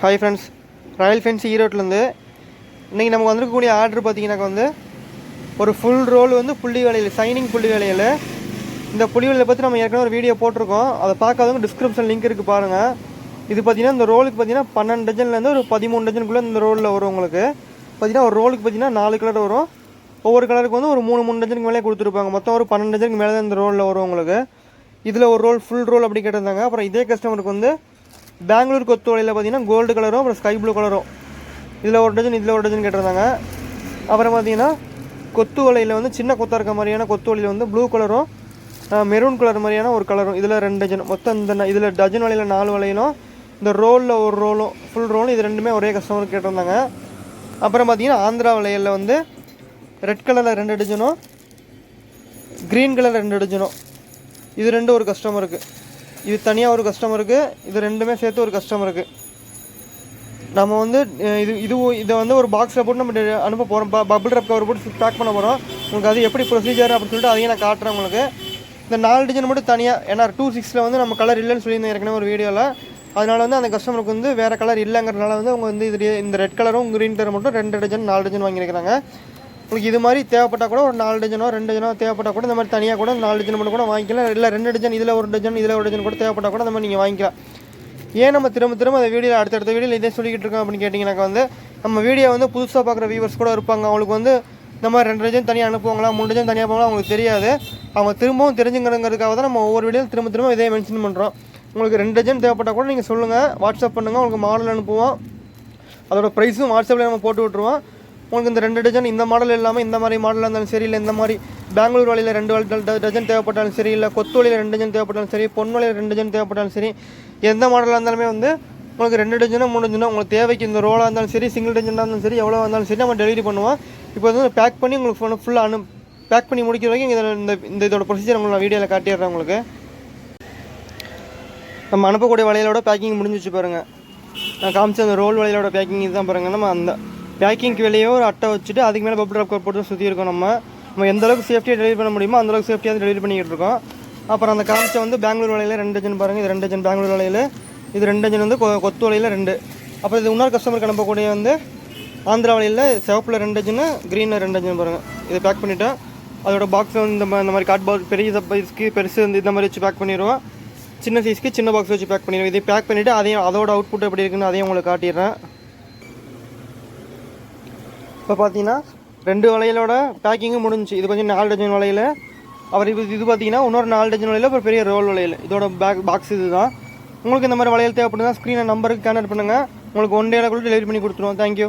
Hi friends Royal fence ஈரோட்லேருந்து இன்றைக்கி நமக்கு வந்திருக்கக்கூடிய ஆர்டர் பார்த்தீங்கன்னாக்கா வந்து ஒரு ஃபுல் ரோல் வந்து புள்ளி வேலையில் சைனிங் புள்ளி வேலையில். இந்த புள்ளி வேலையை பற்றி நம்ம ஏற்கனவே ஒரு வீடியோ போட்டிருக்கோம். அதை பார்க்காதவங்க டிஸ்கிரிப்ஷன் லிங்க் இருக்குது பாருங்கள் இது பார்த்தீங்கன்னா இந்த ரோலுக்கு பார்த்தீங்கன்னா பன்னெண்டு டஜன்லேருந்து ஒரு பதிமூணு டஜனுக்குள்ளே இந்த ரோலில் வரும் உங்களுக்கு. பார்த்தீங்கன்னா ஒரு ரோலுக்கு பார்த்தீங்கன்னா நாலு கலர் வரும். ஒவ்வொரு கலருக்கு வந்து ஒரு மூணு மூணு டஜனுக்கு மேலே கொடுத்துருப்பாங்க. மொத்தம் ஒரு பன்னெண்டு டஜனுக்கு மேலே தான் இந்த ரோலில் வரும் உங்களுக்கு. இதில் ஒரு ரோல் ஃபுல் ரோல் அப்படி கேட்டிருந்தாங்க. அப்புறம் இதே கஸ்டமருக்கு வந்து பெங்களூர் கொத்து வலையில் பார்த்தீங்கன்னா கோல்டு கலரும் அப்புறம் ஸ்கை ப்ளூ கலரும் இதில் ஒரு டஜன் இதில் ஒரு டஜன் கேட்டிருந்தாங்க. அப்புறம் பார்த்தீங்கன்னா கொத்து வலையில் வந்து சின்ன கொத்தாக இருக்க மாதிரியான கொத்து வலையில் வந்து ப்ளூ கலரும் மெரூன் கலர் மாதிரியான ஒரு கலரும் இதில் ரெண்டு டஜன் மொத்தம் இந்த இதில் டஜன் வலையில் நாலு வலையிலும் இந்த ரோலில் ஒரு ரோலும் ஃபுல் ரோலும் இது ரெண்டுமே ஒரே கஸ்டமர் கேட்டிருந்தாங்க. அப்புறம் பார்த்தீங்கன்னா ஆந்திரா வளையலில் வந்து ரெட் கலரில் ரெண்டு டஜனும் க்ரீன் கலர் ரெண்டு டஜனும் இது ரெண்டு ஒரு கஸ்டமருக்கு இது தனியாக ஒரு கஸ்டமருக்கு இது ரெண்டுமே சேர்த்து ஒரு கஸ்டமருக்கு நம்ம வந்து இது இது இதை வந்து ஒரு பாக்ஸில் போட்டு நம்ம அனுப்ப போகிறோம் பபிள் ரப் கவர் போட்டு பேக் பண்ண போகிறோம் உங்களுக்கு அது எப்படி ப்ரொசீஜர் அப்படின்னு சொல்லிட்டு அதையும் நான் காட்டுறேன் உங்களுக்கு. இந்த நாலு டிசைன் மட்டும் தனியாக ஏன்னா டூ சிக்ஸில் வந்து நம்ம கலர் இல்லைன்னு சொல்லியிருந்தேன் ஏற்கனவே ஒரு வீடியோவில் அதனால் வந்து அந்த கஸ்டமருக்கு வந்து வேறு கலர் இல்லைங்கிறதுனால வந்து அவங்க வந்து இது இந்த ரெட் கலரும் க்ரீன் கலர் மட்டும் ரெண்டு டஜன் நாலு டஜன் வாங்கியிருக்கிறாங்க. உங்களுக்கு இது மாதிரி தேவைப்பட்டால் கூட ஒரு நாலு டஜனோ ரெண்டு டஜனோ தேவைப்பட்டால் கூட இந்த மாதிரி தனியாக கூட நாலு டஜன் மட்டும் கூட வாங்கிக்கலாம். இல்லை ரெண்டு டஜன் இதில் ஒரு டஜன் இதில் ஒரு டஜன் கூட தேவைப்பட்டால் கூட இந்த மாதிரி நீங்கள் வாங்கிக்கலாம். ஏன் நம்ம திரும்ப திரும்ப அந்த வீடியோ அடுத்தடுத்த வீடியோவில் இதே சொல்லிக்கிட்டு இருக்கோம் அப்படின்னு கேட்டிங்கனாக்கா வந்து நம்ம வீடியோ வந்து புதுசாக பார்க்குற வியூவர்ஸ் கூட இருப்பாங்க. அவங்களுக்கு வந்து இந்த மாதிரி ரெண்டு டஜன் தனியாக அனுப்புவாங்களா மூணு டஜன் தனியாக போவாங்களா அவங்களுக்கு தெரியாது. அவங்க திரும்பவும் தெரிஞ்சுங்கிறதுக்காக தான் நம்ம ஒவ்வொரு வீடியோ திரும்ப திரும்ப இதே மென்ஷன் பண்ணுறோம் உங்களுக்கு ரெண்டு டஜன் தேவைப்பட்டால் கூட நீங்கள் சொல்லுங்கள் வாட்ஸ்அப் பண்ணுங்கள் உங்களுக்கு மாடல் அனுப்புவோம். அதோட ப்ரைஸும் வாட்ஸ்அப்பில் நம்ம போட்டு விட்ருவோம் உங்களுக்கு இந்த ரெண்டு டஜன் இந்த மாடல் இல்லாமல் இந்த மாதிரி மாடலாக இருந்தாலும் சரி இல்லை இந்த மாதிரி பெங்களூர் வழியில் ரெண்டு வழி டஜன் தேவைப்பட்டாலும் சரி இல்லை கொத்து வழியில் ரெண்டு டஜன் தேவைப்பட்டாலும் சரி பொன் வழியில் ரெண்டு டஜன் தேவைப்பட்டாலும் சரி எந்த மாடலாக இருந்தாலுமே வந்து உங்களுக்கு ரெண்டு டஜனோ மூணு டஜனோ உங்களுக்கு தேவைக்கு இந்த ரோலாக இருந்தாலும் சரி சிங்கிள் டஜனாக இருந்தாலும் சரி எவ்வளோ இருந்தாலும் சரி நம்ம டெலிவரி பண்ணுவோம். இப்போ வந்து பேக் பண்ணி உங்களுக்கு ஃபோனை ஃபுல்லாக அனு பேக் பண்ணி முடிக்கிற வரைக்கும் இதில் இந்த இந்த இதோட ப்ரொசீஜர் உங்களை நான் வீடியோவில் காட்டிடுறேன் உங்களுக்கு. நம்ம அனுப்பக்கூடிய வலையிலோட பேக்கிங் முடிஞ்சிச்சு பாருங்கள் நான் காமிச்ச அந்த ரோல் வலையிலோட பேக்கிங் இதுதான் பாருங்கள் நம்ம அந்த பேக்கிங்க்கு வெளியே ஒரு அட்டை வச்சுட்டு அதுக்கு மேலே பபிள் ரப் போட்டு சுற்றி இருக்கோம் நம்ம. நம்ம எந்த அளவுக்கு சேஃப்டியாக டெலிவரி பண்ண முடியுமோ அந்த அளவுக்கு சேஃப்டியாக டெலிவரி பண்ணிக்கிட்டு இருக்கோம். அப்புறம் அந்த காமிச்சை வந்து பெங்களூர் வலையில் ரெண்டு டஜன் பாருங்கள் இது ரெண்டு டஜன் பெங்களூர் வலையில். இது ரெண்டு டஜன் வந்து கொ- கொத்து வலையில் ரெண்டு. அப்புறம் இது இன்னொரு கஸ்டமருக்கு அனுப்பக்கூடிய வந்து ஆந்திரா வலையில் சிவப்பில் ரெண்டு டஜனு க்ரீனில் ரெண்டு டஜன் பாருங்கள் இதை பேக் பண்ணிவிட்டேன் அதோட பாக்ஸ் வந்து இந்த மாதிரி இந்த மாதிரி கார்ட் பாக்ஸ் பெரிய சைஸ்க்கு பெருசு வந்து இந்த மாதிரி வச்சு பேக் பண்ணிடுவோம். சின்ன சைஸ்க்கு சின்ன பாக்ஸ் வச்சு பேக் பண்ணிடுவோம். இதை பேக் பண்ணிவிட்டு அதையும் அதோட அவுட்புட் எப்படி இருக்குன்னு அதையும் உங்களுக்கு காட்டிடுறேன். இப்போ பார்த்தீங்கன்னா ரெண்டு வலையிலோட பேக்கிங்கும் முடிஞ்சுச்சு. இது கொஞ்சம் நாலு டஜன் வலையில் அவர் இது இது பார்த்தீங்கன்னா இன்னொரு நாலு டஜன் வலையில் அப்புறம் பெரிய ரோல் வலையில் இதோட பேக் பாக்ஸ் இது தான் உங்களுக்கு இந்த மாதிரி வளையல் தேவைப்படுதுன்னா ஸ்க்ரீனை நம்பருக்கு கேனட் பண்ணுங்கள் உங்களுக்கு ஒன் டேல கூட டெலிவரி பண்ணி கொடுத்துருவோம். தேங்க்யூ